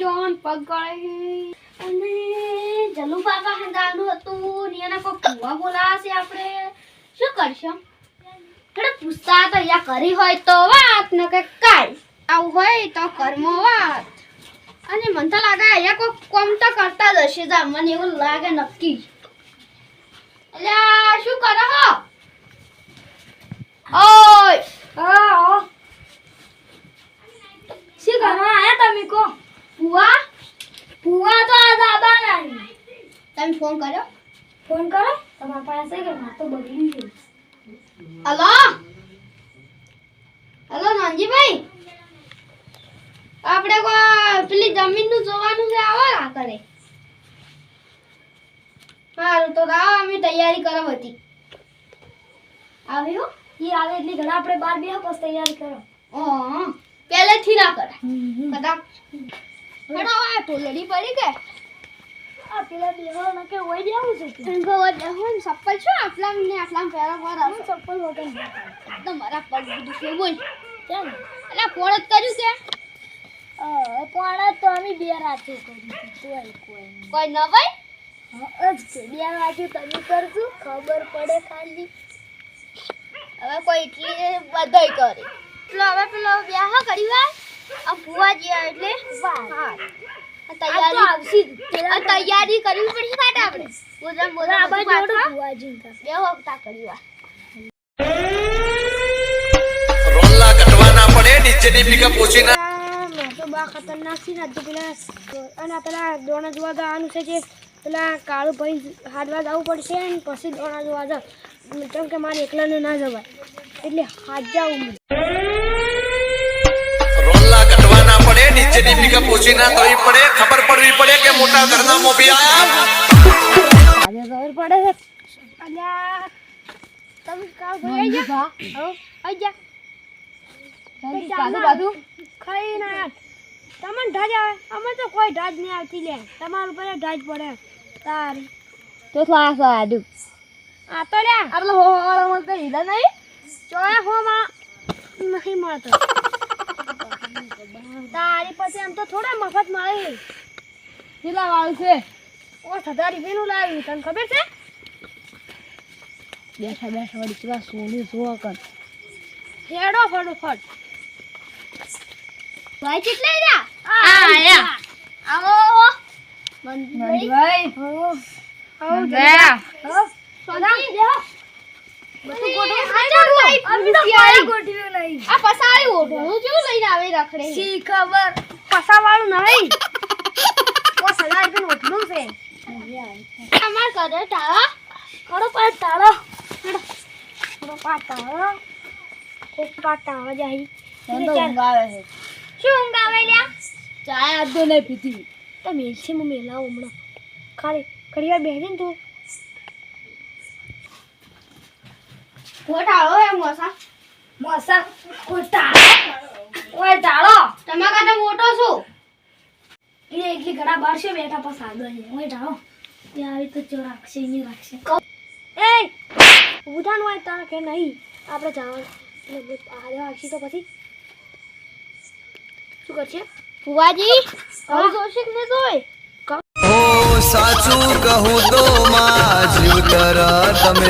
John, પગ ગળે અને જલુ બાબા હંગાનું હતું એના કોઈ કુવા બોલાશે આપણે. શું કરશું? એટલે પૂછતા તો અહીંયા કરી હોય તો વાત, ન કે કાઈ. આવું હોય તો કર્મો વાત. અને મને તો લાગે, અહીંયા કોઈ કોમ તો કરતા જ જા, મને એવું લાગે નક્કી. એટલે શું કરો હો? ઓય હા શું કરવા આયા તમે કો ભૂવા ભૂવા તો આ દાદા નહીં તમે ફોન કર્યો ફોન કરો? તમારા પાસે કે તો બગડી ગયું હલો? હલો નાનજીભાઈ? આપણે કોઈ પેલી જમીનનું જોવાનું છે? આવો ના કરે સારું તો આવો અમે તૈયારી કરો હતી આવ્યો? ઈ આવે એટલે ઘણા આપણે બાર બે પછી તૈયારી કરો. પહેલેથી ના કરાય. કદાચ હેડો આ ટોલડી પડી કે આ પેલા બેહો કે ઓય દેવું છે કે? હું ચપ્પલ છું આટલા ને આટલા પહેલા પર હું ચપ્પલ વગર તો મારા પગ દુખે બોલ કેમ? એટલે પોળત કર્યું કે અ પોળત તો અમે બે રાતે કરી તોય કોઈ નહીં. કોઈ ન ભાઈ હા જ છે બે વાગે તમે કરજો ખબર પડે ખાલી. હવે કોઈ એટલી બધાય કરે. એટલે હવે પેલો બ્યાહ કરી વાર આ ભુવાજી એટલે વાહ તૈયારી કરવી પડશે કાટ આપણે. બોલા બોલા આ બાજુ જોડો બુવાજી કા બે હપ્તા કરીવા રોલા કટવાના પડે નીચેની પિકઅપ ઓછી ના તો બા ખતરનાક છે ને પેલા અને આ પેલા દોણા જોવા જવાનું છે જે પેલા કાળું ભાઈ હાડવા જવું પડશે ને પછી દોણા જોવા જાવ. કેમ કે મારે એકલાને ના જવાય. એટલે હાથ કટવાના પડે નીચેની પિકઅપ ઓછી ના કરવી પડે ખબર પડવી પડે કે મોટા ઘરના મોભી આયા આજે ખબર પડે છે અલ્યા તમે ભાઈ આઈ જા હો આઈ જા બાજુ બાજુ ખાઈ ના તમને ઢાજ આવે અમે તો કોઈ ઢાજ નહીં આવતી લે તમારા ઉપર ઢાજ પડે તારી તો ક્લાસ આડું આ તો લ્યા આપણે હો હો મળતા હીધા નહીં ચોયા હોમાં નહીં મળતો તારી પાસે એમ તો થોડા મફત મળે કેટલા વાળું છે? ઓ હજાર રૂપિયાનું લાવ્યું. તને ખબર છે? બેઠા બેઠા વળી કેટલા સોનું જોવા કર. હેડો ફટોફટ. ભાઈ કેટલા જા આયા. આવો મંદિર ભાઈ આવો આવો સોજી દેહો. શી આવે લ્યા? ચાય આદો નહીં પીધી. તમે મેલ છે હું હમણાં. ખાલી ઘડી વાર બેસી ને તું ખોટાળો હે મોસા. મોસા ખોટા ઓય તાળો તમારા કરતા મોટો છું. એ એટલી ઘડા બાર છે બેઠા પાસ આગળ છે. ઓય એ આવી તો ચો રાખશે. નહીં રાખશે એ ઉધાન હોય તાર કે નહીં. આપણે જવાનું. એટલે આજે આવશે તો પછી. શું કરશે? ફુવાજી હવે જોશે કે નહીં જોય સાચું કહું તો માં જીવતર તમે